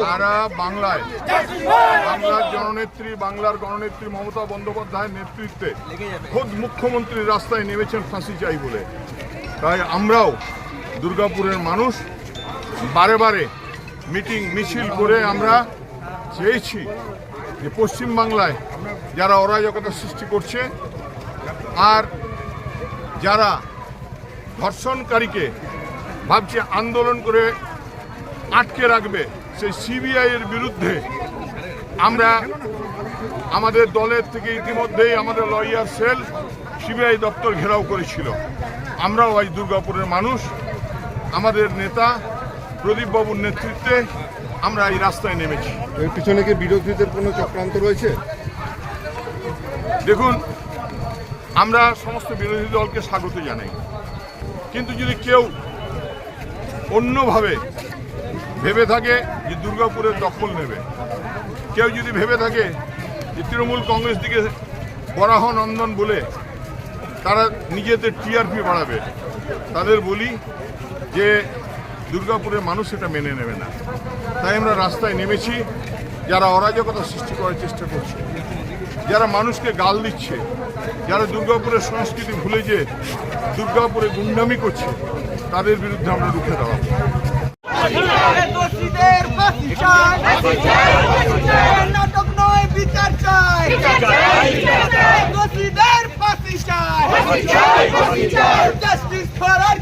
সারা বাংলায় বাংলার জননেত্রী, বাংলার গণনেত্রী মমতা বন্দ্যোপাধ্যায়ের নেতৃত্বে খোদ মুখ্যমন্ত্রী রাস্তায় নেমেছেন ফাঁসি চাই বলে। তাই আমরাও দুর্গাপুরের মানুষ বারে বারে মিটিং, মিছিল করে আমরা চেয়েছি যে পশ্চিমবাংলায় যারা অরাজকতা সৃষ্টি করছে আর যারা ধর্ষণকারীকে ভাবছে আন্দোলন করে আটকে রাখবে, সেই সিবিআইয়ের বিরুদ্ধে আমরা আমাদের দলের থেকে ইতিমধ্যেই আমাদের লয়ার সেল সিবিআই দপ্তর ঘেরাও করেছিল। আমরাও আজ দুর্গাপুরের মানুষ। আমাদের নেতা প্রদীপ বাবুর নেতৃত্বে আমরা এই রাস্তায় নেমেছি। এর পিছনে কি বিরোধীদের কোনো চক্রান্ত রয়েছে? দেখুন আমরা সমস্ত বিরোধী দলকে স্বাগত জানাই। কিন্তু যদি কেউ অন্যভাবে ভেবে থাকে যে দুর্গাপুরের দখল নেবে কেউ যদি ভেবে থাকে যে তৃণমূল কংগ্রেস দিকে বরাহ নন্দন বলে তারা নিজেদের টিআরপি বাড়াবে। তাদের বলি যে দুর্গাপুরের মানুষ এটা মেনে নেবে না। তাই আমরা রাস্তায় নেমেছি। যারা অরাজকতা সৃষ্টি করার চেষ্টা করছে, যারা মানুষকে গাল দিচ্ছে, যারা দুর্গাপুরের সংস্কৃতি ভুলে যে দুর্গাপুরে গুন্ডামি করছে, তাদের বিরুদ্ধে আমরা রুখে দাঁড়াবো। Justice for our